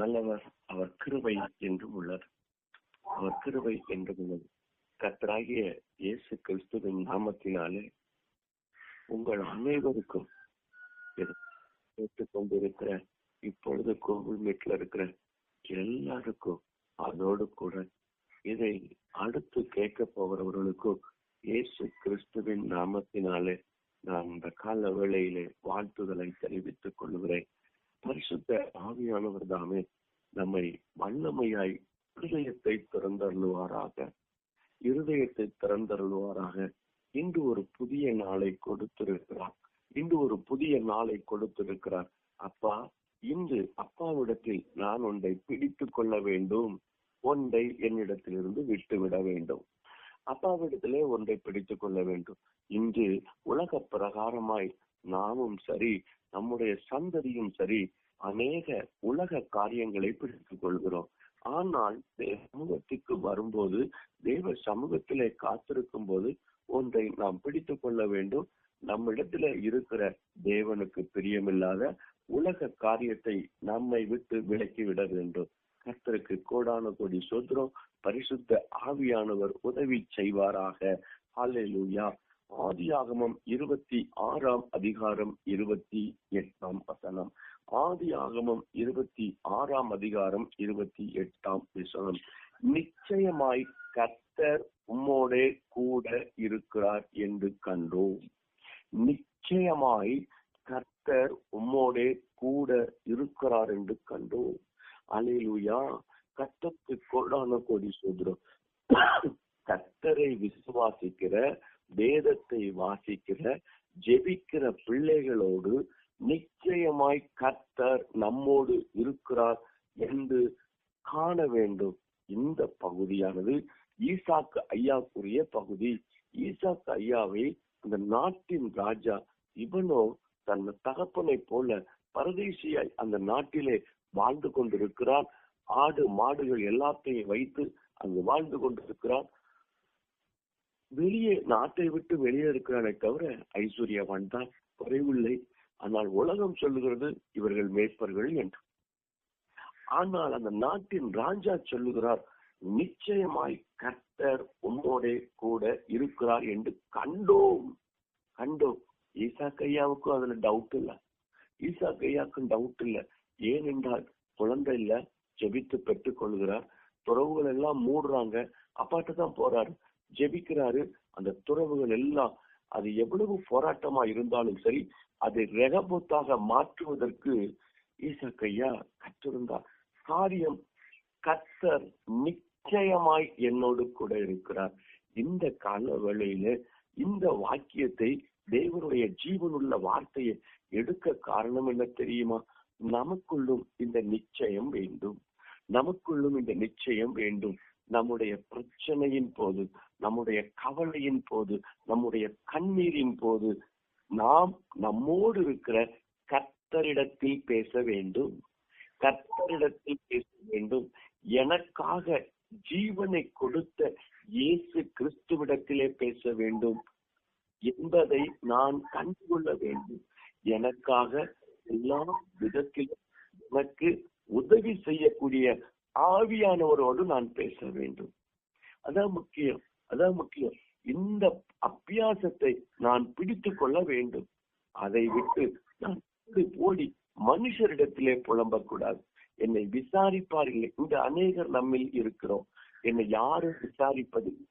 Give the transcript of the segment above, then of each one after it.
நல்லவர் அவர் கிருபை என்றும் உள்ளது. அவர் கிருபை என்றும் உள்ளது. கத்தராகிய இயேசு கிறிஸ்துவின் நாமத்தினாலே உங்கள் அனைவருக்கும் கேட்டுக் கொண்டிருக்கிற இப்பொழுது கோவில் மீட்டில் இருக்கிற எல்லாருக்கும் அதோடு கூட இதை அடுத்து கேட்க போகிறவர்களுக்கும் இயேசு கிறிஸ்துவின் நாமத்தினாலே நான் இந்த கால வேளையிலே வாழ்த்துதலை தெரிவித்துக் கொள்கிறேன். பரிசுத்த ஆவியானவர் தாமே நம்மை வல்லமையாய் இருதயத்தை திறந்தருளுவாராக. இருதயத்தை திறந்தருளுவாராக. இன்று ஒரு புதிய நாளை கொடுத்திருக்கிறார். இன்று ஒரு புதிய நாளை கொடுத்திருக்கிறார். அப்பா இன்று அப்பாவிடத்தில் நான் ஒன்றை பிடித்துக் கொள்ள வேண்டும். ஒன்றை என்னிடத்திலிருந்து விட்டுவிட வேண்டும். அப்பாவிடத்திலே ஒன்றை பிடித்துக் கொள்ள வேண்டும். இன்று உலக பிரகாரமாய் நாமும் சரி நம்முடைய சந்ததியும் சரி அநேக உலக காரியங்களை பிடித்துக் கொள்கிறோம். ஆனால் சமூகத்துக்கு வரும்போது தேவ சமூகத்திலே காத்திருக்கும் போது ஒன்றை நாம் பிடித்துக் கொள்ள வேண்டும். நம்மிடத்துல இருக்கிற தேவனுக்கு பிரியமில்லாத உலக காரியத்தை நம்மை விட்டு விலக்கி விட வேண்டும். கர்த்தருக்கு கோடான கோடி சோத்திரம் பரிசுத்த ஆவியானவர் உதவி செய்வாராக. ஹாலேலூயா ஆதியாகமம் இருபத்தி ஆறாம் அதிகாரம் இருபத்தி எட்டாம் வசனம். ஆதியாகமம் இருபத்தி ஆறாம் அதிகாரம் இருபத்தி எட்டாம் வசனம். நிச்சயமாய் கர்த்தர் உம்மோடே கூட இருக்கிறார் என்று கண்டோம். நிச்சயமாய் கர்த்தர் உம்மோடே கூட இருக்கிறார் என்று கண்டோம். அலையிலுயா கர்த்தருக்கு கொடான கோடி சோதரம் கர்த்தரை விசுவாசிக்கிற வேதத்தை வாசிக்கிற ஜெபிக்கிற பிள்ளைகளோடு நிச்சயமாய் கர்த்தர் நம்மோடு இருக்கிறார் என்று காண வேண்டும். இந்த பகுதியானது ஈசாக்கு ஐயாக்குரிய பகுதி. ஈசாக்கு ஐயாவை அந்த நாட்டின் ராஜா இவனோ தன் தகப்பனை போல பரதேசியாய் அந்த நாட்டிலே வாழ்ந்து கொண்டிருக்கிறான். ஆடு மாடுகள் எல்லாத்தையும் வைத்து அங்கு வாழ்ந்து கொண்டிருக்கிறான். வெளியே நாட்டை விட்டு வெளியே இருக்கிறானே தவிர ஐஸ்வர்யவான் தான் குறைவில்லை. ஆனால் உலகம் சொல்லுகிறது இவர்கள் மேய்ப்பர்கள் என்று. ஆனால் அந்த நாட்டின் ராஜா சொல்லுகிறார் நிச்சயமாய் கர்த்தர் உம்மோடே கூட இருக்கிறார் என்று கண்டோம். கண்டோம். ஈசா கையாவுக்கும் அதுல டவுட் இல்ல. ஈசா கையாவுக்கும் டவுட் இல்ல. ஏனென்றால் குழந்தை இல்ல ஜெபித்து பெற்றுக் கொள்கிறார். துறவுகள் எல்லாம் மூடுறாங்க. அப்பாட்டு தான் போறாரு. ஜெபிக்கிறாரு. அந்த துறவுகள் எல்லாம் அது எவ்வளவு போராட்டமா இருந்தாலும் சரி அதை ரெகபூத்தாக மாற்றுவதற்கு ஈசக்கையா கற்றிருந்தார். காரியம் கத்தர் நிச்சயமாய் என்னோடு கூட இருக்கிறார். இந்த கால வேளையில இந்த வாக்கியத்தை தேவனுடைய ஜீவனுள்ள வார்த்தையை எடுக்க காரணம் என்ன தெரியுமா? நமக்குள்ளும் இந்த நிச்சயம் வேண்டும். நமக்குள்ளும் இந்த நிச்சயம் வேண்டும். நம்முடைய பிரச்சனையின் போது நம்முடைய கவலையின் போது நம்முடைய கண்ணீரின் போது நாம் நம்மோடு இருக்கிற கர்த்தரிடத்தில் பேச வேண்டும். கர்த்தரிடத்தில் பேச வேண்டும். எனக்காக ஜீவனை கொடுத்த இயேசு கிறிஸ்துவிடத்திலே பேச வேண்டும் என்பதை நான் கண்டுகொள்ள வேண்டும். எனக்காக எல்லா விதத்திலும் எனக்கு உதவி செய்யக்கூடிய ஆவியானவரோடு நான் பேச வேண்டும். அதான் முக்கியம். அதான் முக்கியம். இந்த அபியாசத்தை நான் பிடித்து கொள்ள வேண்டும். அதை விட்டு நான் ஓடி மனுஷரிடத்திலே புலம்பக்கூடாது. என்னை விசாரிப்பார்கள். இந்த அநேகர் நம்மில் இருக்கிறோம். என்னை யாரும் விசாரிப்பதில்லை.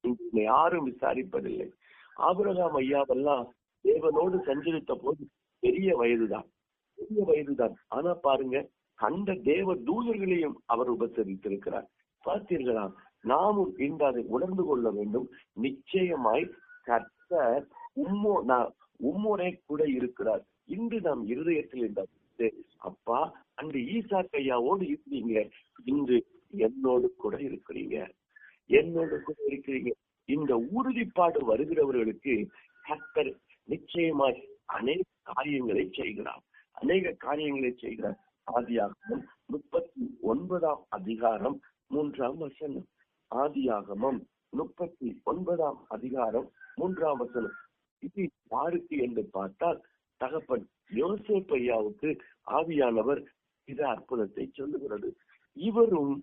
என்னை யாரும் விசாரிப்பதில்லை. ஆபரகாம் ஐயாவெல்லாம் தேவனோடு சஞ்சரித்த போது பெரிய வயதுதான். பெரிய வயதுதான். ஆனா பாருங்க கண்ட தேவ தூதர்களையும் அவர் உபசரித்திருக்கிறார். பார்த்தீர்களா? நாமும் இன்று அதை உணர்ந்து கொள்ள வேண்டும். நிச்சயமாய் கர்த்தர் உம்மோ நான் உம்மோரே கூட இருக்கிறார். இன்று நாம் இருதயத்தில் இந்த அப்பா அன்று ஈசா கையாவோடு இருந்தீங்க. இன்று என்னோடு கூட இருக்கிறீங்க. என்னோடு கூட இருக்கிறீங்க. இந்த உறுதிப்பாடு வருகிறவர்களுக்கு கர்த்தர் நிச்சயமாய் அநேக காரியங்களை செய்கிறார். அநேக காரியங்களை செய்கிறார். ஆதியாகவும் முப்பத்தி ஒன்பதாம் அதிகாரம் மூன்றாம் வசனம். ஆதியாகமம் முப்பத்தி ஒன்பதாம் அதிகாரம் மூன்றாம் வசனம். இது யாருக்கு என்று பார்த்தால் தகப்பன் யோசேப் ஐயாவுக்கு ஆவியானவர் இது அற்புதத்தை சொல்லுகிறது. இவரும்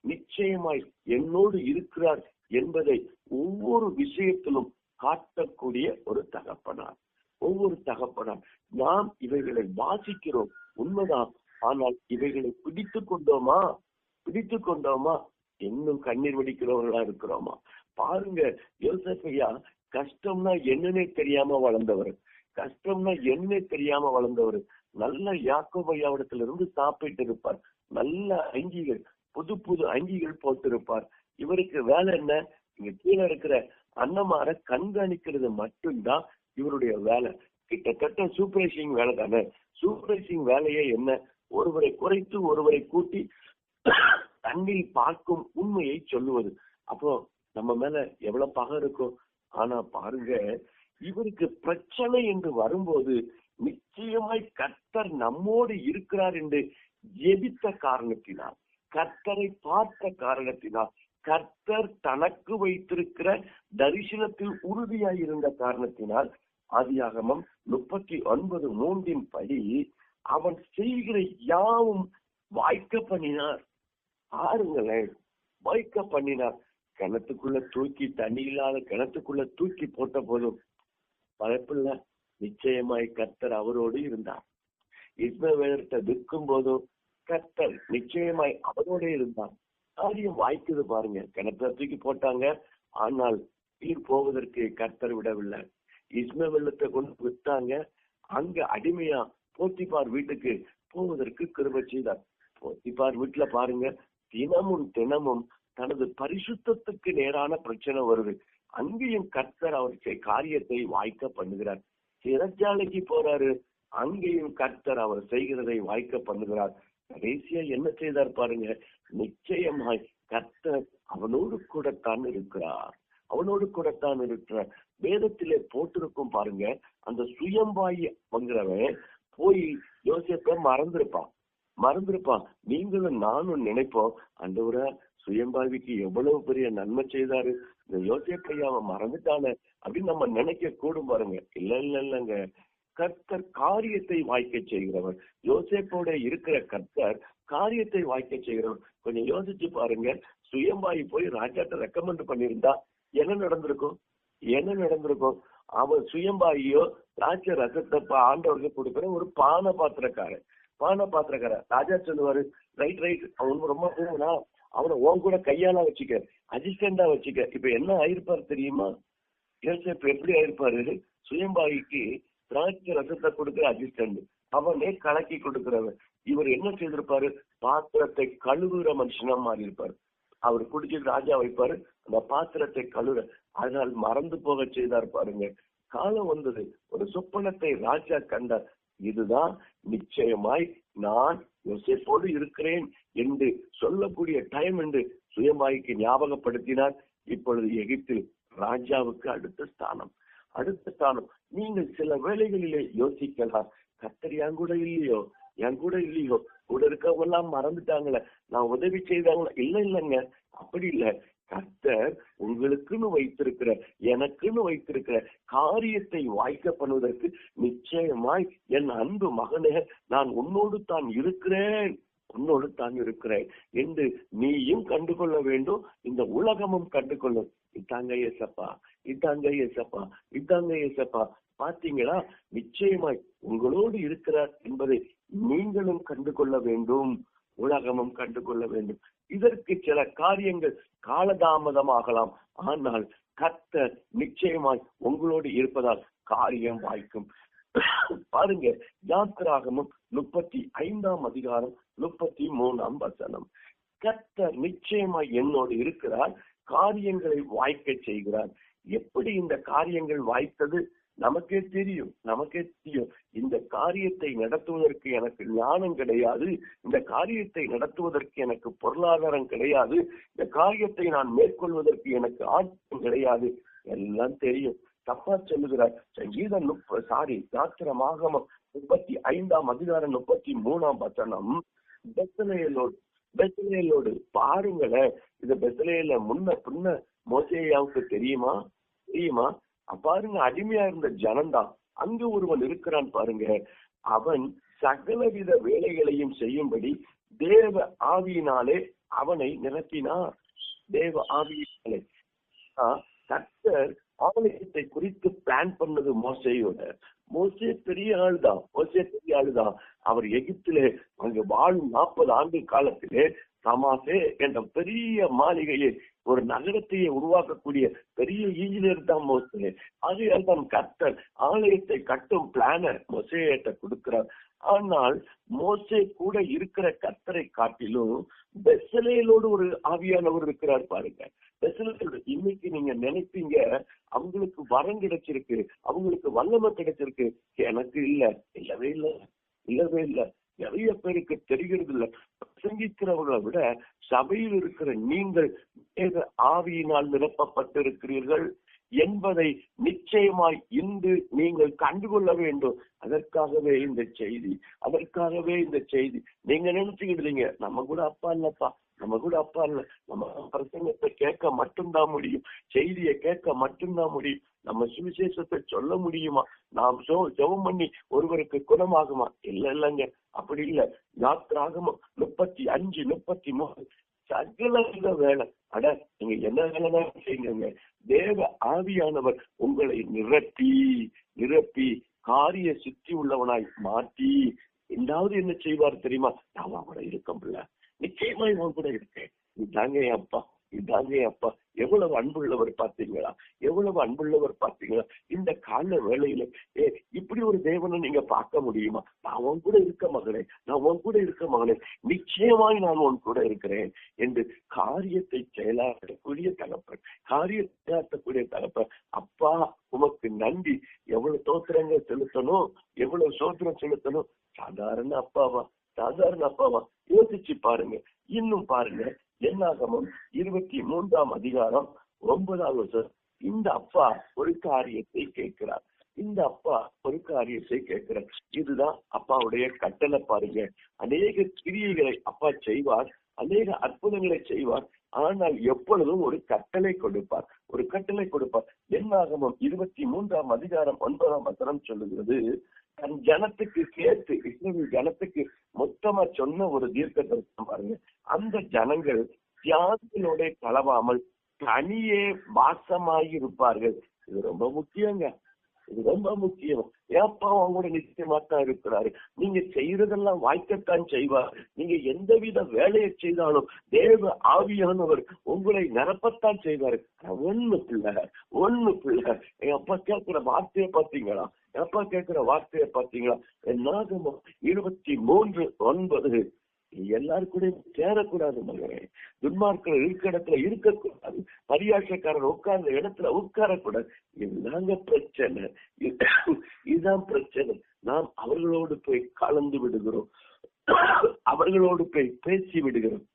நிச்சயமாய் என்னோடு இருக்கிறார் என்பதை ஒவ்வொரு விஷயத்திலும் காட்டக்கூடிய ஒரு தகப்பனார். ஒவ்வொரு தகப்பனார். நாம் இவைகளை வாசிக்கிறோம் உண்மைதான். ஆனால் இவைகளை பிடித்து கொண்டோமா? பிடித்து கொண்டோமா? இன்னும் கண்ணீர் வடிக்கிறவர்களா இருக்கிறோமா? பாருங்க யோசப்பையா கஷ்டம்னா என்னன்னே தெரியாம வளர்ந்தவர். கஷ்டம்னா என்னன்னே தெரியாம வளர்ந்தவர். நல்ல யாக்கோபையாவிடத்துல இருந்து சாப்பிட்டு இருப்பார். நல்ல அங்கிகள் புது புது அங்கிகள் போட்டிருப்பார் இவருக்கு வேலை என்ன? இங்க கீழே இருக்கிற அன்னமார கண்காணிக்கிறது மட்டும்தான் இவருடைய வேலை. கிட்டத்தட்ட சூப்பர்வைசிங் வேலை தானே சூப்பர்வைசிங் வேலையே என்ன? ஒருவரை குறைத்து ஒருவரை கூட்டி தன்னில் பார்க்கும் உண்மையை சொல்லுவது. அப்போ நம்ம மேல எவ்வளவு பகை இருக்கும் ஆனா பாருங்க இவருக்கு பிரச்சனை என்று வரும்போது நிச்சயமாய் கர்த்தர் நம்மோடு இருக்கிறார் என்று ஜெபித்த காரணத்தினால் கர்த்தரை பார்த்த காரணத்தினால் கர்த்தர் தனக்கு வைத்திருக்கிற தரிசனத்தில் உறுதியாய் இருந்த காரணத்தினால் ஆதியாகமம் முப்பத்தி ஒன்பது மூன்றின் படி அவன் செய்கிற யாவும் வாய்க்க பண்ணினார் பாருங்களேன் வாய்க்க பண்ணினார். கிணத்துக்குள்ள தூக்கி தண்ணி இல்லாத கிணத்துக்குள்ள தூக்கி போட்ட போதும் பழப்பில்ல நிச்சயமாய் கர்த்தர் அவரோடு இருந்தார். இஸ்மவேலர்கிட்ட விற்கும் போதும் கர்த்தர் நிச்சயமாய் அவரோட இருந்தார். காரியம் வாய்க்குது பாருங்க. கிணத்துல தூக்கி போட்டாங்க. ஆனால் உயிர் போவதற்கு கர்த்தர் விடவில்லை. இஸ்மவேலத்தை கொண்டு வித்தாங்க. அங்க அடிமையா போத்திப்பார் வீட்டுக்கு போவதற்கு கிருப செய்தார். போத்திப்பார் வீட்டுல பாருங்க. தினமும் தினமும் தனது பரிசுத்தத்துக்கு நேரான பிரச்சனை வருது. அங்கேயும் கர்த்தர் அவர் காரியத்தை வாய்க்க பண்ணுகிறார். சிறைச்சாலைக்கு போறாரு. அங்கேயும் கர்த்தர் அவர் செய்கிறதை வாய்க்க பண்ணுகிறார். கடைசியா என்ன செய்தார் பாருங்க நிச்சயமாய் கர்த்தர் அவனோடு கூடத்தான் இருக்கிறார். அவனோடு கூடத்தான் இருக்கிறார். வேதத்திலே போட்டிருக்கும் பாருங்க அந்த சுயம்பாயி வாங்குறவன் போய் யோசிப்ப மறந்திருப்பான். மறந்திருப்பான். நீங்களும் நானும் நினைப்போம் அந்த சுயம்பாவிக்கு எவ்வளவு பெரிய நன்மை செய்தாரு? இந்த யோசிப்பையா அவன் மறந்துட்டானே அப்படின்னு நம்ம நினைக்க கூடும் பாருங்க. இல்ல இல்ல இல்லங்க. கர்த்தர் காரியத்தை வாய்க்க செய்கிறவர். யோசேப்போட இருக்கிற கர்த்தர் காரியத்தை வாய்க்க செய்கிறவர். கொஞ்சம் யோசிச்சு பாருங்க. சுயம்பாயி போய் ராஜாட்ட ரெக்கமெண்ட் பண்ணியிருந்தா என்ன நடந்திருக்கும்? என்ன நடந்திருக்கும்? அவன் சுயம்பாயியோ ராஜ ரசத்தை ஆண்டவருக்கு கொடுக்கிற ஒரு பானை பாத்திரக்காரன் பானை பாத்திரக்கார ராஜா சொல்லுவாரு ரைட் ரைட் அவன் ரொம்ப போனா அவனை உன் கூட கையால வச்சுக்க அசிஸ்டண்டா வச்சுக்க. இப்ப என்ன ஆயிருப்பாரு தெரியுமா? யோசேப் எப்படி ஆயிருப்பாரு? சுயம்பாவிக்கு திராட்சை ரசத்தை கொடுக்கிற அசிஸ்டன்ட் அவனே கலக்கி கொடுக்கிறவன். இவர் என்ன செய்திருப்பாரு? பாத்திரத்தை கழுவுற மனுஷனா மாறி இருப்பாரு அவர் குடிச்சிட்டு ராஜா வைப்பாரு அந்த பாத்திரத்தை கழுவுற. அதனால் மறந்து போக செய்தார் பாருங்க. காலம் வந்தது. ஒரு சொப்பனத்தை ராஜா கண்டார். இதுதான் நிச்சயமாய் நான் யோசிப்போடு இருக்கிறேன் என்று சொல்லக்கூடிய டைம் என்று சுயமாய்க்கு ஞாபகப்படுத்தினார் இப்பொழுது எகிப்தில் ராஜாவுக்கு அடுத்த ஸ்தானம். அடுத்த ஸ்தானம். நீங்கள் சில வேளைகளிலே யோசிக்கலாம். கத்தர் என் கூட இல்லையோ? என் கூட இல்லையோ? கூட இருக்கவங்க எல்லாம் மறந்துட்டாங்களே. நான் உதவி செய்தாங்களா? இல்ல இல்லைங்க. அப்படி இல்ல. கர்த்தர் உங்களுக்குன்னு வைத்திருக்கிற எனக்குன்னு வைத்திருக்கிற காரியத்தை வாய்க்க பண்ணுவதற்கு நிச்சயமாய் என் அன்பு மகனே நான் உன்னோடு தான் இருக்கிறேன் உன்னோடு தான் இருக்கிறேன் என்று நீயும் கண்டுகொள்ள வேண்டும் இந்த உலகமும் கண்டுகொள்ளும். இதாங்க ஏசப்பா இதாங்க ஏசப்பா இதாங்க ஏசப்பா. பாத்தீங்களா? நிச்சயமாய் உங்களோடு இருக்கிறார் என்பதை நீங்களும் கண்டு கொள்ள வேண்டும் உலகமும் கண்டு கொள்ள வேண்டும். இதற்கு சில காரியங்கள் காலதாமதமாகலாம். ஆனால் கர்த்தர் நிச்சயமாய் உங்களோடு இருப்பதால் காரியம் வாய்க்கும். பாருங்க யாத்திராகமும் முப்பத்தி ஐந்தாம் அதிகாரம் முப்பத்தி மூணாம் வசனம். கர்த்தர் நிச்சயமாய் என்னோடு இருக்கிறார் காரியங்களை வாய்க்க செய்கிறார். எப்படி இந்த காரியங்கள் வாய்த்தது? நமக்கே தெரியும் நமக்கே தெரியும். இந்த காரியத்தை நடத்துவதற்கு எனக்கு ஞானம் கிடையாது. இந்த காரியத்தை நடத்துவதற்கு எனக்கு பொருளாதாரம் கிடையாது. இந்த காரியத்தை நான் மேற்கொள்வதற்கு எனக்கு ஆட்டம் கிடையாது. எல்லாம் தெரியும். தப்பா சொல்லுகிறார். சங்கீதம் முப்ப சாரி சாத்திரமாக முப்பத்தி ஐந்தாம் அதிகாரம் முப்பத்தி மூணாம் வசனம். பெத்தலையலோடு பெத்தலையலோடு பாருங்களேன். இந்த பெத்தலையில முன்ன பின்ன மோசையாவுக்கு தெரியுமா? தெரியுமா? பாருங்க அடிமையா இருந்த ஜனம்தான் அங்கு ஒருவன் இருக்கிறான் பாருங்க. அவன் சகலவித வேலைகளையும் செய்யும்படி தேவ ஆவியினாலே அவனை நிரப்பினார். தேவ ஆவியினாலே. ஆஹ், கர்த்தர் ஆலயத்தை குறித்து பிளான் பண்ணது மோசையோட. மோசே பெரிய ஆளுதான். மோசே பெரிய ஆளுதான். அவர் எகிப்திலே அங்கு வாழும் நாற்பது ஆண்டு காலத்திலே தமாசே என்ற பெரிய மாளிகையை ஒரு நகரத்தையே உருவாக்கக்கூடிய பெரிய இன்ஜினியர் தான் மோசே. ஆகையால் தான் கர்த்தர். ஆலயத்தை கட்டும் பிளானர் மொசேட்ட கொடுக்கிறார். ஆனால் மோசே கூட இருக்கிற கர்த்தரை காட்டிலும் பெசலையிலோடு ஒரு ஆவியானவர் இருக்கிறார் பாருங்க. பெசலேலோடு இன்னைக்கு நீங்க நினைப்பீங்க அவங்களுக்கு வரம் கிடைச்சிருக்கு அவங்களுக்கு வல்லமை கிடைச்சிருக்கு. எனக்கு இல்ல இல்லவே இல்ல இல்லவே இல்ல. நிறைய பேருக்கு தெரிகிறது இல்ல பிரசங்கிக்கிறவர்களை விட சபையில் இருக்கிற நீங்கள் ஏக ஆவியினால் நிரப்பப்பட்டிருக்கிறீர்கள் என்பதை நிச்சயமாய் இன்று நீங்கள் கண்டுகொள்ள வேண்டும். அதற்காகவே இந்த செய்தி அதற்காகவே இந்த செய்தி. நீங்க நினைச்சுக்கிடுறீங்க நம்ம கூட அப்பா இல்லப்பா நம்ம கூட அப்பா இல்ல. நம்ம பிரசங்கத்தை கேட்க மட்டும்தான் முடியும் செய்தியை கேட்க மட்டும்தான் முடியும். நம்ம சுவிசேஷத்தை சொல்ல முடியுமா? நாம் ஜெபம் பண்ணி ஒருவருக்கு குணமாகுமா? இல்ல இல்லைங்க. அப்படி இல்ல. யாத்திராகமம் முப்பத்தி அஞ்சு முப்பத்தி மூணு. சகல வித வேலை. அட நீங்க என்ன வேலைதான் செய்யுங்க. தேவ ஆவியானவர் உங்களை நிரப்பி நிரப்பி காரிய சித்தி உள்ளவனாய் மாற்றி ரெண்டாவது என்ன செய்வார் தெரியுமா? நான் உன் கூட இருக்க முடியல. நிச்சயமா இவன் கூட இருக்கேன். இதாங்க என் அப்பா. இதாங்க என் அப்பா எவ்வளவு அன்புள்ளவர் பார்த்தீங்களா? எவ்வளவு அன்புள்ளவர் பார்த்தீங்களா? இந்த கால வேலையில ஏ இப்படி ஒரு தேவனை நீங்க பார்க்க முடியுமா? நான் உன் கூட இருக்க மகளே நான் உன் கூட இருக்க மகளே நிச்சயமாய் நான் உன் கூட இருக்கிறேன் என்று காரியத்தை செயலாற்றக்கூடிய தகப்பன் காரியத்தை செயலாற்றக்கூடிய தகப்பன் அப்பா உமக்கு நன்றி. எவ்வளவு தோத்திரங்கள் செலுத்தணும்? எவ்வளவு சோத்திரம் செலுத்தணும்? சாதாரண அப்பாவா? சாதாரண அப்பாவா? யோசிச்சு பாருங்க. இன்னும் பாருங்க. என்னாகமும் இருபத்தி மூன்றாம் அதிகாரம் ஒன்பதாவது வருஷம் இந்த அப்பா ஒரு காரியத்தை கேட்கிறார். இந்த அப்பா ஒரு காரியத்தை கேட்கிறார். இதுதான் அப்பாவுடைய கட்டளை பாருங்க. அநேக கிரியைகளை அப்பா செய்வார். அநேக அற்புதங்களை செய்வார். ஆனால் எப்பொழுதும் ஒரு கட்டளை கொடுப்பார். ஒரு கட்டளை கொடுப்பார். என்னாகமும் இருபத்தி மூன்றாம் அதிகாரம் ஒன்பதாம் வசனம் சொல்லுகிறது தன் ஜனத்துக்கு சேர்த்து இஸ்ரேல் ஜனத்துக்கு மொத்தமா சொன்ன ஒரு தீர்க்க தரிசனம் பாருங்க. அந்த ஜனங்கள் தியாகிகளோட கலவாமல் தனியே வாசமாகி இருப்பார்கள் இது ரொம்ப முக்கியங்க. இது ரொம்ப முக்கியம். ஏப்பா அவங்க நிச்சயமா தான் இருக்கிறாரு. நீங்க செய்யறதெல்லாம் வாய்க்கத்தான் செய்வார். நீங்க எந்தவித வேலையை செய்தாலும் தேவ ஆவியானவர் உங்களை நிரப்பத்தான் செய்வாரு. ஒண்ணு பிள்ளை ஒண்ணு பிள்ளை என் அப்பா கேட்கிற வார்த்தையை பாத்தீங்களா? என் அப்பா கேட்கிற வார்த்தையை பாத்தீங்களா? என்னாகுமோ இருபத்தி மூன்று ஒன்பது எல்லாரும் கூட சேரக்கூடாது மகனே துன்மார்க்கள் இருக்க இடத்துல இருக்கக்கூடாது. பரியாசக்காரர் உட்கார்ந்த இடத்துல உட்காரக்கூடாது. இதுதாங்க பிரச்சனை. இதுதான் பிரச்சனை. நாம் அவர்களோடு போய் கலந்து விடுகிறோம். அவர்களோடு போய் பேசி விடுகிறோம்.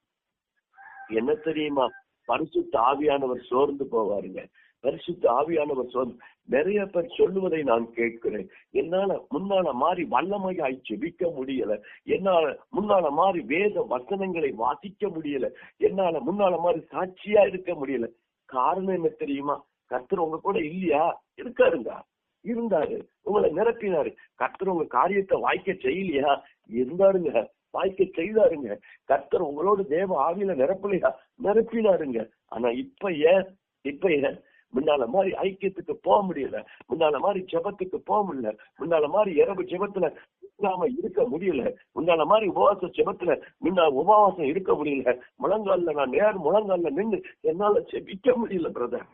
என்ன தெரியுமா? பரிசு தாவியானவர் சோர்ந்து போவாருங்க. பரிசுத்த ஆவியானவர் சொல் நிறைய பேர் சொல்லுவதை நான் கேட்கிறேன். என்னால முன்னால மாறி வல்லமையாய் செபிக்க முடியல. என்னால முன்னால மாறி வேத வசனங்களை வாசிக்க முடியல. என்னால முன்னால மாறி சாட்சியா இருக்க முடியல. காரணம் என்ன தெரியுமா? கர்த்தர் உங்க கூட இல்லையா? இருக்காருங்க. இருந்தாரு. உங்களை நிரப்பினாரு. கர்த்தர் உங்க காரியத்தை வாய்க்க செய்யலையா? இருந்தாருங்க. வாய்க்க செய்தாருங்க. கர்த்தர் உங்களோட தேவ ஆவியில நிரப்பலையா? நிரப்பினாருங்க. ஆனா இப்ப ஏன்? இப்ப ஏன்? முன்னால மாதிரி ஐக்கியத்துக்கு போக முடியல. முன்னால மாதிரி ஜபத்துக்கு போக முடியல. முன்னால மாதிரி இரவு ஜபத்துல நாம இருக்க முடியல. முன்னால மாதிரி உபவாச ஜபத்துல முன்னால உபவாசம் இருக்க முடியல. முழங்கால நான் நேர் முழங்கால நின்று என்னால ஜெபிக்க முடியல பிரதர்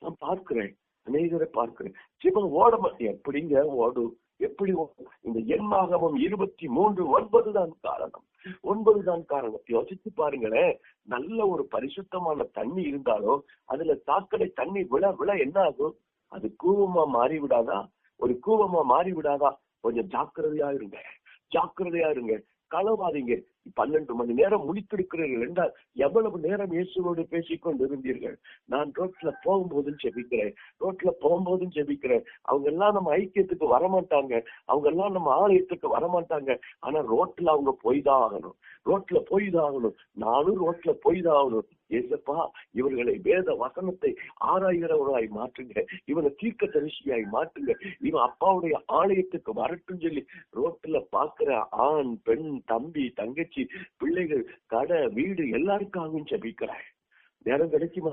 நான் பார்க்கிறேன். அநேகரை பார்க்கிறேன். ஜிபம் ஓட மாட்டேன் எப்படிங்க ஓடும்? எப்படி இந்த எண்ணாகமும் இருபத்தி மூன்று ஒன்பது தான் காரணம். ஒன்பது தான் காரணம். யோசிச்சு பாருங்களேன் நல்ல ஒரு பரிசுத்தமான தண்ணி இருந்தாலும் அதுல சாக்கடை தண்ணி விழ விழ என்ன ஆகும் அது கூவமா மாறி விடாதா ஒரு கூவமா மாறி விடாதா கொஞ்சம் ஜாக்கிரதையா இருங்க. ஜாக்கிரதையா இருங்க. களவாதீங்க. பன்னெண்டு மணி நேரம் முடித்திருக்கிறீர்கள் என்றால் எவ்வளவு நேரம் இயேசுவோடு பேசிக்கொண்டு இருந்தீர்கள்? நான் ரோட்ல போகும்போதும் ஜெபிக்கிறேன். ரோட்ல போகும்போதும் ஜெபிக்கிறேன். அவங்க எல்லாம் நம்ம ஐக்கியத்துக்கு வரமாட்டாங்க. அவங்க எல்லாம் நம்ம ஆலயத்துக்கு வரமாட்டாங்க. ஆனா ரோட்ல அவங்க போய் தான் ஆகணும் ரோட்ல போய் தான் ஆகணும் நானும் ரோட்ல போய் தான் ஆகணும் ஏசப்பா இவர்களை வேத வசனத்தை ஆராய்கிறவராய் மாற்றுங்க. இவனை தீர்க்க தரிசியாய் மாற்றுங்க. இவன் அப்பாவுடைய ஆலயத்துக்கு வரட்டும் சொல்லி ரோட்ல பாக்குற ஆண் பெண் தம்பி தங்கச்சி பிள்ளைகள் கடை வீடு எல்லாருக்காகவும் ஜபிக்கிறேன் நேரம் கிடைக்குமா?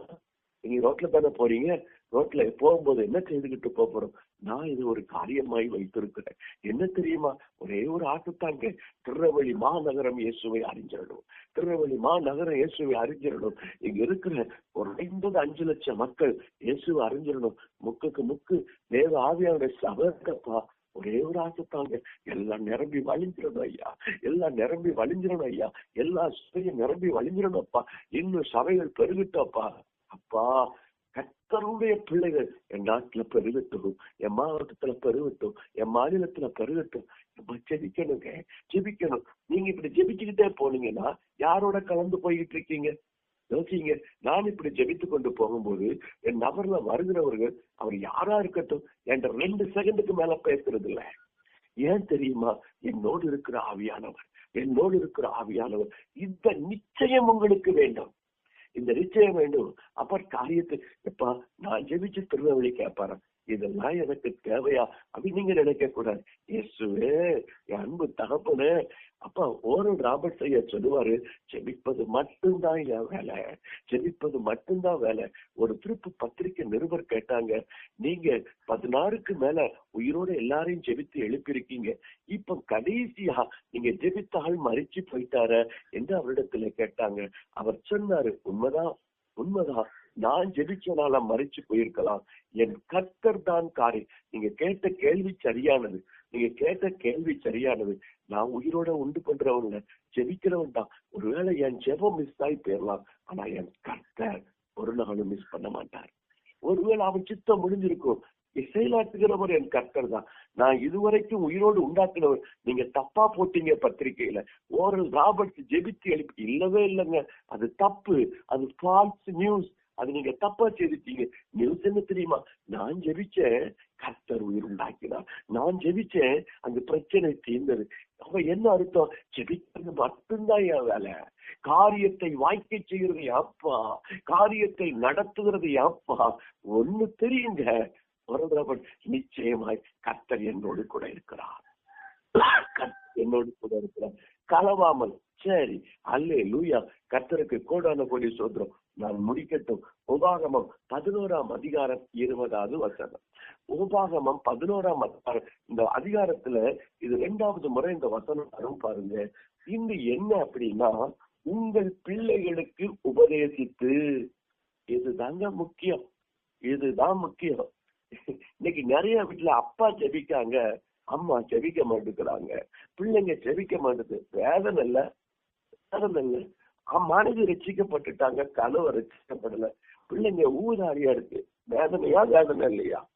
நீங்க ரோட்ல தானே போறீங்க? ரோட்ல போகும்போது என்ன செய்துகிட்டு போக போறோம்? நான் இது ஒரு காரியமாய் வைத்திருக்கிறேன். என்ன தெரியுமா? ஒரே ஒரு ஆட்டுத்தாங்க. திருநெல்வேலி மாநகரம் இயேசுவை அறிஞ்சிடணும் திருநெல்வேலி மாநகரம் இயேசுவை அறிஞ்சிடணும் இங்க இருக்கிற ஒரு ஐம்பது அஞ்சு லட்சம் மக்கள் இயேசுவை அறிஞ்சிடணும் முக்குக்கு முக்கு தேவ ஆவியாவுடைய சபர்க்கப்பா ஒரே ஒரு ஆசைத்தாங்க எல்லாம் நிரம்பி வழிஞ்சிடணும் ஐயா. எல்லாம் நிரம்பி வழிஞ்சிடணும் ஐயா. எல்லா சபையும் நிரம்பி வழிஞ்சிடணும்ப்பா இன்னும் சபைகள் பெருகிட்டப்பா அப்பா. கத்தருடைய பிள்ளைகள் என் நாட்டுல பெருகட்டும். என் மாவட்டத்துல பெருகட்டும். என் மாநிலத்துல பெருகட்டும். நம்ம ஜெபிக்கணுங்க. ஜெபிக்கணும். நீங்க இப்படி ஜெபிச்சுக்கிட்டே போனீங்கன்னா யாரோட கலந்து போய்கிட்டு இருக்கீங்க? யோசிங்க. நான் இப்படி ஜெபித்து கொண்டு போகும்போது என் நபர்ல வருகிறவர்கள் அவர் யாரா இருக்கட்டும்? என்ற ரெண்டு செகண்டுக்கு மேல பேசுறது இல்ல ஏன் தெரியுமா? என்னோடு இருக்கிற ஆவியானவர் என்னோடு இருக்கிற ஆவியானவர் இந்த நிச்சயம் உங்களுக்கு வேண்டும். இந்த நிச்சயம் வேண்டும். அப்ப காரியத்தை எப்பா நான் ஜெபிச்சு திருநெல்வேலி கேட்பாரன் இதெல்லாம் எனக்கு தேவையா? அப்படின்னு நீங்க நினைக்க கூடாது இயேசுவே என் அன்பு தகப்பனு அப்ப ஒரு ராபர்ட் ஐயா சொல்லுவாரு ஜெபிப்பது மட்டும்தான் என் வேலை. ஜெபிப்பது மட்டும்தான் வேலை. ஒரு திருப்பு பத்திரிக்கை நிருபர் கேட்டாங்க நீங்க பதினாறுக்கு மேல உயிரோட எல்லாரையும் ஜெபித்து எழுப்பியிருக்கீங்க. இப்ப கடைசியா நீங்க ஜெபித்த ஆள் மறிச்சு போயிட்டார? என்று அவரிடத்துல கேட்டாங்க. அவர் சொன்னாரு உண்மைதான் உண்மைதான். நான் ஜெபிச்சனால மறிச்சு போயிருக்கலாம். என் கர்த்தர் தான் காரி. நீங்க கேட்ட கேள்வி சரியானது. நீங்க கேட்ட கேள்வி சரியானது. நான் உயிரோட உண்டு பண்றவங்க ஜெபிக்கிறவன் தான் ஒருவேளை என் ஜெபம் மிஸ் ஆகி போயிடலாம் ஆனா என் கர்த்தர் ஒரு நாளும் மிஸ் பண்ண மாட்டார். ஒருவேளை அவன் சித்தம் முடிஞ்சிருக்கும். செயலாற்றுகிறவர் என் கர்த்தர் தான் நான் இதுவரைக்கும் உயிரோடு உண்டாக்குனவர். நீங்க தப்பா போட்டீங்க பத்திரிகையில. ஓரல் ராபர்ட் ஜெபித்து எழுப்பி இல்லவே இல்லைங்க. அது தப்பு. அது ஃபால்ஸ் நியூஸ் அது நீங்க தப்பா செய்துட்டீங்க. நியூஸ் என்ன தெரியுமா? நான் ஜெபிச்சேன். கர்த்தர் உயிர் உண்டாக்கினார். நான் ஜெபிச்சேன். அந்த பிரச்சனை தீர்ந்தது. அப்ப என்ன அர்த்தம்? ஜெபிக்கிறது மட்டும்தான் என் வேலை. காரியத்தை வாய்க்க செய்யறது அப்பா. காரியத்தை நடத்துகிறது அப்பா. ஒண்ணு தெரியுங்க. நிச்சயமாய் கர்த்தர் என்னோடு கூட இருக்கிறார். என்னோடு கூட இருக்கிறார். களவாமல் சரி. அல்லே லூயா கர்த்தருக்கு கோடான போலீஸ் சோதரம் நான் முடிக்கட்டும். உபாகமம் பதினோராம் அதிகாரம் இருபதாவது வசனம். உபாகமம் பதினோராம் அதிகாரம் இந்த அதிகாரத்துல இது ரெண்டாவது முறை இந்த வசனம் வரும் பாருங்க. இந்த என்ன அப்படின்னா உங்கள் பிள்ளைகளுக்கு உபதேசித்து இதுதாங்க முக்கியம். இதுதான் முக்கியம். இன்னைக்கு நிறைய வீட்டுல அப்பா ஜெபிக்காங்க அம்மா ஜெபிக்க மாட்டேங்கிறாங்க பிள்ளைங்க ஜெபிக்க மாட்டேது. வேதம் இல்ல. வேதம் இல்லை. மனைவி ரசிக்கப்பட்டுட்டாங்க கணவர் ரசிக்கப்படல பிள்ளைங்க ஊதாரியா இருக்கு. வேதனையா வேதனை இல்லையா?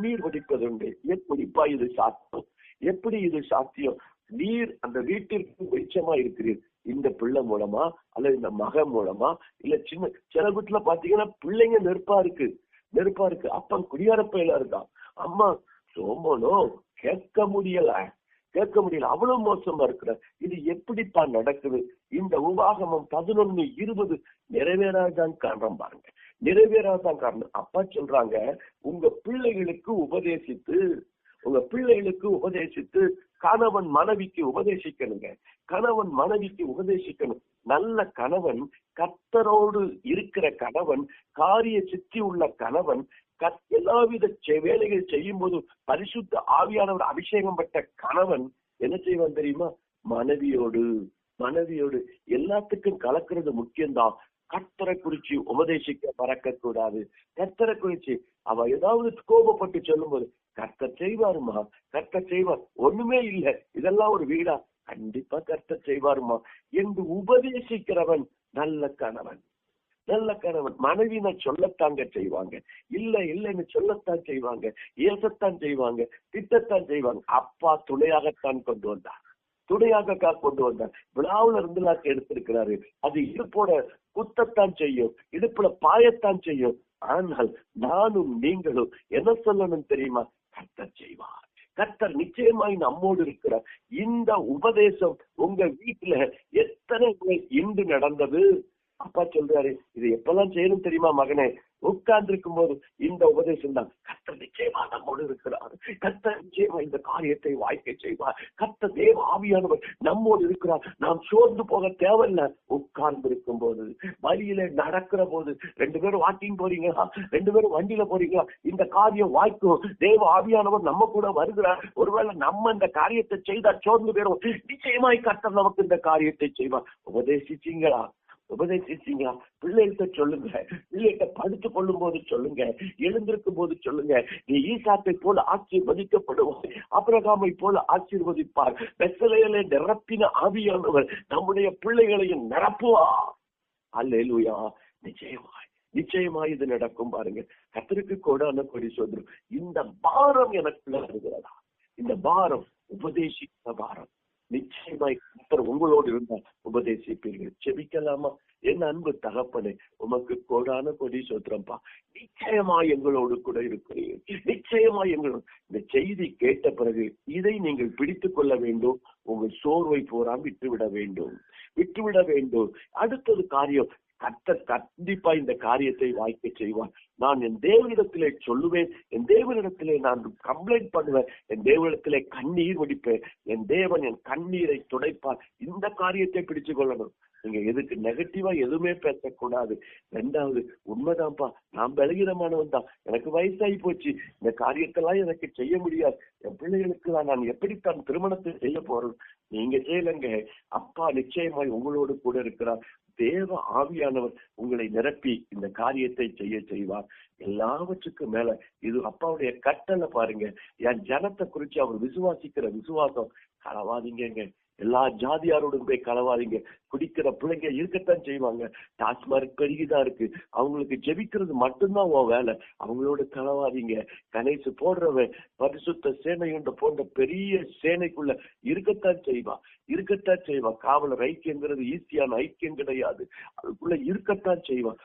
நீர் குடிப்பதுண்டு எப்படிப்பா இது சாத்தியம்? எப்படி இது சாத்தியம்? நீர் அந்த வீட்டிற்கு வெளிச்சமா இருக்கிறீர். இந்த பிள்ளை மூலமா அல்லது இந்த மகன் மூலமா? இல்ல சின்ன சில வீட்டுல பாத்தீங்கன்னா பிள்ளைங்க நெருப்பா இருக்கு. நெருப்பா இருக்கு. அப்பன் குடியாரப்பையில இருக்கான். அம்மா சோமனோ கேட்க முடியல. கேட்க முடியல. அவ்வளவு மோசமா இருக்கிற இது எப்படிப்பா நடக்குது? இந்த உபாகமம் பதினொன்னு இருபது நிறைவேறாதான் காரணம் பாருங்க. நிறைவேறாதான் காரணம். அப்பா சொல்றாங்க உங்க பிள்ளைகளுக்கு உபதேசித்து உங்க பிள்ளைகளுக்கு உபதேசித்து கணவன் மனைவிக்கு உபதேசிக்கணுங்க. கணவன் மனைவிக்கு உபதேசிக்கணும். நல்ல கணவன் கத்தரோடு இருக்கிற கணவன் காரிய சித்தி உள்ள கணவன் எல்லாவித வேலைகள் செய்யும் போது பரிசுத்த ஆவியானவர் அபிஷேகம் பட்ட கணவன் என்ன செய்வான் தெரியுமா? மனைவியோடு மனைவியோடு எல்லாத்துக்கும் கலக்கிறது முக்கியம்தான். கத்தரை குறிச்சு உபதேசிக்க மறக்க கூடாது கத்தரை குறிச்சு அவ ஏதாவது கோபப்பட்டு சொல்லும் போது கர்த்தர் செய்வாருமா கர்த்தர் செய்வார். ஒண்ணுமே இல்ல. இதெல்லாம் ஒரு வீடா? கண்டிப்பா கர்த்தர் செய்வாருமா என்று உபதேசிக்கிறவன் நல்ல கணவன். நல்ல கணவன் சொல்லத்தாங்க செய்வாங்க. இல்ல இல்லைன்னு சொல்லத்தான் செய்வாங்க. ஏசத்தான் செய்வாங்க. திட்டத்தான் செய்வாங்க. அப்பா துணையாகத்தான் கொண்டு வந்தார். துணையாக கா கொண்டு வந்தார். விழாவுல இருந்து எடுத்திருக்கிறாரு. அது இடுப்போட குத்தத்தான் செய்யும். இடுப்புல பாயத்தான் செய்யும். ஆனால் நானும் நீங்களும் என்ன சொல்லணும் தெரியுமா? கர்த்தர் செய்வார். கர்த்தர் நிச்சயமாய் நம்மோடு இருக்கிறார். இந்த உபதேசம் உங்க வீட்டுல எத்தனை இன்று நடந்தது? அப்பா சொல்றாரு இது எப்பெல்லாம் செய்யணும் தெரியுமா மகனே? உட்கார்ந்து இருக்கும் போது இந்த உபதேசம் தான் கத்த நிச்சயமா நம்மோடு இருக்கிறார். கத்த நிச்சயமா இந்த காரியத்தை வாய்க்க செய்வார். கத்த தேவ ஆவியானவர் நம்மோடு இருக்கிறார். நாம் சோர்ந்து போக தேவையில்லை. உட்கார்ந்து இருக்கும் போது வழியில நடக்கிற போது ரெண்டு பேரும் வாக்கிங் போறீங்களா? ரெண்டு பேரும் வண்டியில போறீங்களா? இந்த காரியம் வாய்க்கும். தேவ ஆவியானவர் நம்ம கூட வருகிறார். ஒருவேளை நம்ம இந்த காரியத்தை செய்தா சோர்ந்து போயிடும் நிச்சயமாய் கத்த நமக்கு இந்த காரியத்தை செய்வார். உபதேசிச்சீங்களா? உபதேசிச்சீங்க. பிள்ளைகிட்ட சொல்லுங்க. பிள்ளைகிட்ட படுத்து கொள்ளும் போது சொல்லுங்க. எழுந்திருக்கும் போது சொல்லுங்க. நீ ஈசாத்தை போல ஆசீர்வதிக்கப்படுவார் அபிரகாமை போல ஆசீர்வதிப்பார். வெத்தலையில நிரப்பின ஆவியானவர் நம்முடைய பிள்ளைகளையும் நிரப்புவா அல்லேலூயா. நிச்சயமாய். நிச்சயமா இது நடக்கும் பாருங்க. கத்திரிக்கு கோடான கொடி சொல்றோம் இந்த பாரம் எனக்குள்ள வருகிறதா? இந்த பாரம் உபதேசிக்கிற பாரம். நிச்சயமாய் கர்த்தர் உங்களோடு இருந்தால் உபதேசிப்பீர்கள். செபிக்கலாமா என் அன்பு தகப்பனே உமக்கு கோடான கொடி சோத்திரம்பா நிச்சயமா எங்களோடு கூட இருக்கிறீர்கள். நிச்சயமா எங்களோட இந்த செய்தி கேட்ட பிறகு இதை நீங்கள் பிடித்துக் கொள்ள வேண்டும். உங்கள் சோர்வை போராம் விட்டுவிட வேண்டும். விட்டுவிட வேண்டும். அடுத்தது காரியம் கர்த்தர் கண்டிப்பா இந்த காரியத்தை வாய்க்க செய்வார். நான் என் தேவனிடத்திலே சொல்லுவேன் என் தேவனிடத்திலே நான் கம்ப்ளைண்ட் பண்ணுவேன் என் தேவனிடத்திலே கண்ணீர் வடிப்பேன். என் தேவன் என் கண்ணீரை துடைப்பார். இந்த காரியத்தை பிடிச்சு கொள்ளணும். நீங்க எதுக்கு நெகட்டிவா எதுவுமே பேசக்கூடாது. ரெண்டாவது உண்மைதான்ப்பா. நான் பலகீனமானவன் தான். எனக்கு வயசாகி போச்சு. இந்த காரியத்தெல்லாம் எனக்கு செய்ய முடியாது. என் பிள்ளைகளுக்கெல்லாம் நான் எப்படித்தான் திருமணத்தை செய்ய போறேன்? நீங்க செய்யலங்க அப்பா நிச்சயமாய் உங்களோடு கூட இருக்கிறார். தேவ ஆவியானவர் உங்களை நிரப்பி இந்த காரியத்தை செய்ய செய்வார். எல்லாவற்றுக்கும் மேல இது அப்பாவுடைய கட்டளை பாருங்க. என் ஜனத்தை குறிச்சு அவர் விசுவாசிக்கிற விசுவாசம். களவாதீங்க எல்லா ஜாதியாரோடும் போய் களவாதீங்க குடிக்கிற பிள்ளைங்க இருக்கத்தான் செய்வாங்க. டாஸ்மார்க் பெருகிதான் இருக்கு. அவங்களுக்கு ஜெபிக்கிறது மட்டும்தான் உன் வேலை. அவங்களோட கலவாதீங்க கணேசு போடுறவன் பரிசுத்த சேனையுண்ட போன்ற பெரிய சேனைக்குள்ள இருக்கத்தான் செய்வான் இருக்கத்தான் செய்வான் காவலர் ஐக்கியங்கிறது ஈஸியான ஐக்கியம் கிடையாது. அதுக்குள்ள இருக்கத்தான் செய்வான்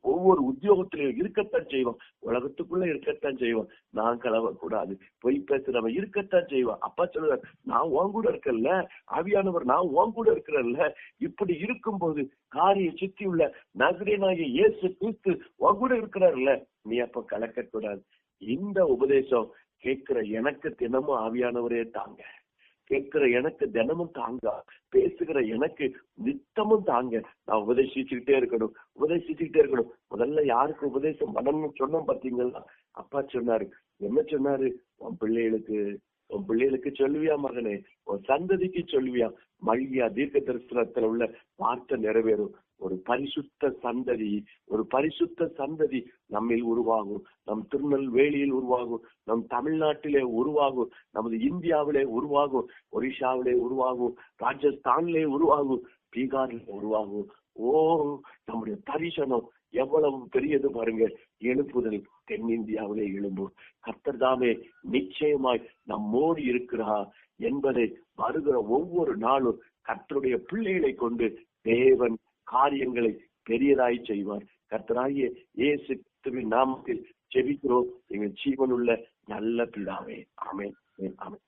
ஒவ்வொரு உத்தியோகத்திலையும் இருக்கத்தான் செய்வான் உலகத்துக்குள்ள இருக்கத்தான் செய்வான் நான் கலவக்கூடாது. பொய் பேசுறவன் இருக்கத்தான் செய்வான் அப்பா சொல்லுவார் நான் உன் கூட இருக்கல ஆவியானவர் நான் உன் கூட இருக்கிறல்ல. இப்படி இருக்கும்போது காரிய சுத்தி உள்ள நகரனாகிய இயேசு கிறிஸ்து உன் இருக்கிறார்ல? நீ அப்ப கலக்கக்கூடாது. இந்த உபதேசம் கேட்கிற எனக்கு தினமும் ஆவியானவரே தாங்க. கேட்கிற எனக்கு தினமும் தாங்க. பேசுகிற எனக்கு நித்தமும் தாங்க. நான் உபதேசிச்சுக்கிட்டே இருக்கணும். உபதேசிச்சுக்கிட்டே இருக்கணும். முதல்ல யாருக்கு உபதேசம் பண்ணணும்னு சொன்னோம் பாத்தீங்களா? அப்பா சொன்னாரு. என்ன சொன்னாரு? உன் பிள்ளைகளுக்கு உன் பிள்ளைகளுக்கு சொல்லுவியா மகனே? உன் சந்ததிக்கு சொல்லுவியா? மல்லியா தீர்க்க தரிசனத்துல உள்ள வார்த்தை நிறைவேறும். ஒரு பரிசுத்த சந்ததி ஒரு பரிசுத்த சந்ததி நம்மில் உருவாகும். நம் திருநெல்வேலியில் உருவாகும். நம் தமிழ்நாட்டிலே உருவாகும். நமது இந்தியாவிலே உருவாகும். ஒரிசாவிலே உருவாகும். ராஜஸ்தான்லே உருவாகும். பீகாரில் உருவாகும். ஓ நம்முடைய தரிசனம் எவ்வளவு பெரியது பாருங்க எழுப்புதல். தென்னிந்தியாவிலே எழும்பும் கர்த்தர் தாமே நிச்சயமாய் நம்மோடு இருக்கிறார் என்பதை வருகிற ஒவ்வொரு நாளும் கர்த்தருடைய பிள்ளைகளை கொண்டு தேவன் காரியங்களை பெரியதாய் செய்வார். கர்த்தராகிய இயேசு நாமத்தில் ஜெபிக்கிறோம். எங்கள் ஜீவனுள்ள நல்ல பிள்ளாவே ஆமென். ஆமென்.